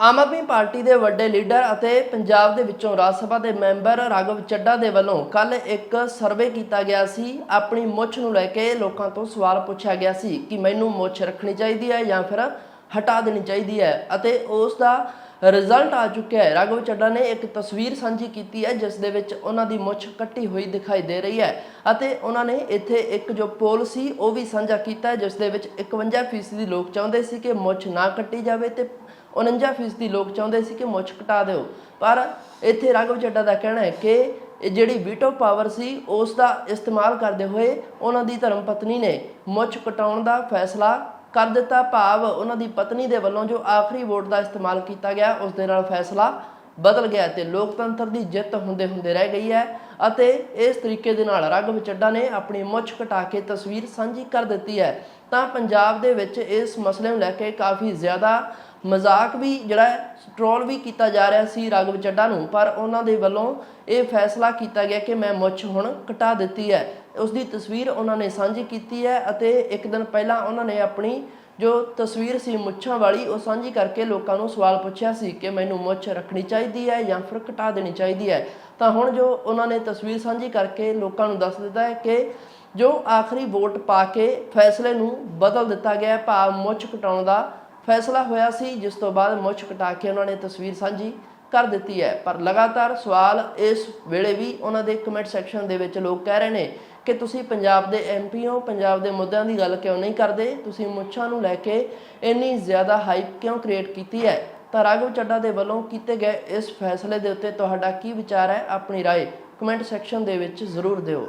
Aam Aadmi party ਦੇ ਵੱਡੇ leader ਅਤੇ ਪੰਜਾਬ ਦੇ ਵਿੱਚੋਂ ਰਾਜ ਸਭਾ ਦੇ ਮੈਂਬਰ ਰਾਘਵ ਚੱਡਾ ਦੇ ਵੱਲੋਂ ਕੱਲ ਇੱਕ ਸਰਵੇ ਕੀਤਾ ਗਿਆ ਸੀ। ਆਪਣੀ ਮੁੱਛ ਨੂੰ ਲੈ ਕੇ ਲੋਕਾਂ ਤੋਂ ਸਵਾਲ ਪੁੱਛਿਆ ਗਿਆ ਸੀ ਕਿ ਮੈਨੂੰ ਮੁੱਛ ਰੱਖਣੀ ਚਾਹੀਦੀ ਹੈ ਜਾਂ ਫਿਰ ਹਟਾ ਦੇਣੀ ਚਾਹੀਦੀ ਹੈ ਅਤੇ ਉਸ ਦਾ ਰਿਜ਼ਲਟ ਆ ਚੁੱਕਿਆ ਹੈ। ਰਾਘਵ ਚੱਡਾ ਨੇ ਇੱਕ ਤਸਵੀਰ ਸਾਂਝੀ ਕੀਤੀ ਹੈ, ਜਿਸ ਦੇ ਵਿੱਚ ਉਹਨਾਂ ਦੀ ਮੁੱਛ ਕੱਟੀ ਹੋਈ ਦਿਖਾਈ ਦੇ ਰਹੀ ਹੈ ਅਤੇ ਉਹਨਾਂ ਨੇ ਇੱਥੇ ਇੱਕ ਜੋ ਪੋਲ ਸੀ, ਉਹ ਵੀ ਸਾਂਝਾ ਕੀਤਾ ਜਿਸ ਦੇ ਵਿੱਚ 51% ਲੋਕ ਚਾਹੁੰਦੇ ਸੀ ਕਿ ਮੁੱਛ ਨਾ ਕੱਟੀ ਜਾਵੇ ਤੇ 49% ਲੋਕ ਚਾਹੁੰਦੇ ਸੀ ਕਿ ਮੁੱਛ ਕਟਾ ਦਿਓ। ਪਰ ਇੱਥੇ ਰਾਘਵ ਚੱਡਾ ਦਾ ਕਹਿਣਾ ਹੈ ਕਿ ਜਿਹੜੀ ਵੀਟੋ ਪਾਵਰ ਸੀ, ਉਸ ਦਾ ਇਸਤੇਮਾਲ ਕਰਦੇ ਹੋਏ ਉਹਨਾਂ ਦੀ ਧਰਮ ਪਤਨੀ ਨੇ ਮੁੱਛ ਕਟਾਉਣ ਦਾ ਫੈਸਲਾ ਕਰ ਦਿੱਤਾ ਭਾਵ ਉਹਨਾਂ ਦੀ ਪਤਨੀ ਦੇ ਵੱਲੋਂ ਜੋ ਆਖਰੀ ਵੋਟ ਦਾ ਇਸਤੇਮਾਲ ਕੀਤਾ ਗਿਆ, ਉਸ ਦੇ ਨਾਲ ਫੈਸਲਾ ਬਦਲ ਗਿਆ ਤੇ ਲੋਕਤੰਤਰ ਦੀ ਜਿੱਤ ਹੁੰਦੇ ਹੁੰਦੇ ਰਹਿ ਗਈ ਹੈ ਅਤੇ ਇਸ ਤਰੀਕੇ ਦੇ ਨਾਲ ਰਾਘਵ ਚੱਡਾ ਨੇ ਆਪਣੀ ਮੁੱਛ ਘਟਾ ਕੇ ਤਸਵੀਰ ਸਾਂਝੀ ਕਰ ਦਿੱਤੀ ਹੈ। ਤਾਂ ਪੰਜਾਬ ਦੇ ਵਿੱਚ ਇਸ ਮਸਲੇ ਨੂੰ ਲੈ ਕੇ ਕਾਫੀ ਜ਼ਿਆਦਾ ਮਜ਼ਾਕ ਵੀ ਜਿਹੜਾ ਟ੍ਰੋਲ ਵੀ ਕੀਤਾ ਜਾ ਰਿਹਾ ਸੀ ਰਾਘਵ ਚੱਡਾ ਨੂੰ, ਪਰ ਉਹਨਾਂ ਦੇ ਵੱਲੋਂ ਇਹ ਫੈਸਲਾ ਕੀਤਾ ਗਿਆ ਕਿ ਮੈਂ ਮੁੱਛ ਹੁਣ ਕਟਾ ਦਿੱਤੀ ਹੈ। ਉਸ ਦੀ ਤਸਵੀਰ ਉਹਨਾਂ ਨੇ ਸਾਂਝੀ ਕੀਤੀ ਹੈ ਅਤੇ ਇੱਕ ਦਿਨ ਪਹਿਲਾਂ ਉਹਨਾਂ ਨੇ ਆਪਣੀ ਜੋ ਤਸਵੀਰ ਸੀ ਮੁੱਛਾਂ ਵਾਲੀ, ਉਹ ਸਾਂਝੀ ਕਰਕੇ ਲੋਕਾਂ ਨੂੰ ਸਵਾਲ ਪੁੱਛਿਆ ਸੀ ਕਿ ਮੈਨੂੰ ਮੁੱਛ ਰੱਖਣੀ ਚਾਹੀਦੀ ਹੈ ਜਾਂ ਫਿਰ ਕਟਾ ਦੇਣੀ ਚਾਹੀਦੀ ਹੈ। ਤਾਂ ਹੁਣ ਜੋ ਉਹਨਾਂ ਨੇ ਤਸਵੀਰ ਸਾਂਝੀ ਕਰਕੇ ਲੋਕਾਂ ਨੂੰ ਦੱਸ ਦਿੱਤਾ ਹੈ ਕਿ ਜੋ ਆਖਰੀ ਵੋਟ ਪਾ ਕੇ ਫੈਸਲੇ ਨੂੰ ਬਦਲ ਦਿੱਤਾ ਗਿਆ ਹੈ, ਭਾਵ ਮੁੱਛ ਕਟਾਉਣ ਦਾ ਫੈਸਲਾ ਹੋਇਆ ਸੀ ਜਿਸ ਤੋਂ ਬਾਅਦ ਮੁੱਛ ਕਟਾ ਕੇ ਉਹਨਾਂ ਨੇ ਤਸਵੀਰ ਸਾਂਝੀ ਕਰ ਦਿੱਤੀ ਹੈ ਪਰ ਲਗਾਤਾਰ ਸਵਾਲ ਇਸ ਵੇਲੇ ਵੀ ਉਹਨਾਂ ਦੇ ਕਮੈਂਟ ਸੈਕਸ਼ਨ ਦੇ ਵਿੱਚ ਲੋਕ ਕਹਿ ਰਹੇ ਨੇ ਕਿ ਤੁਸੀਂ ਪੰਜਾਬ ਦੇ ਐਮਪੀ ਹੋ ਪੰਜਾਬ ਦੇ ਮੁੱਦਿਆਂ ਦੀ ਗੱਲ ਕਿਉਂ ਨਹੀਂ ਕਰਦੇ ਤੁਸੀਂ ਮੁੱਛਾਂ ਨੂੰ ਲੈ ਕੇ ਇੰਨੀ ਜ਼ਿਆਦਾ ਹਾਈਪ ਕਿਉਂ ਕ੍ਰੀਏਟ ਕੀਤੀ ਹੈ ਤਾਂ ਰਾਘਵ ਚੱਡਾ ਦੇ ਵੱਲੋਂ ਕੀਤੇ ਗਏ ਇਸ ਫੈਸਲੇ ਦੇ ਉੱਤੇ ਤੁਹਾਡਾ ਕੀ ਵਿਚਾਰ ਹੈ ਆਪਣੀ رائے ਕਮੈਂਟ ਸੈਕਸ਼ਨ ਦੇ ਵਿੱਚ ਜ਼ਰੂਰ ਦਿਓ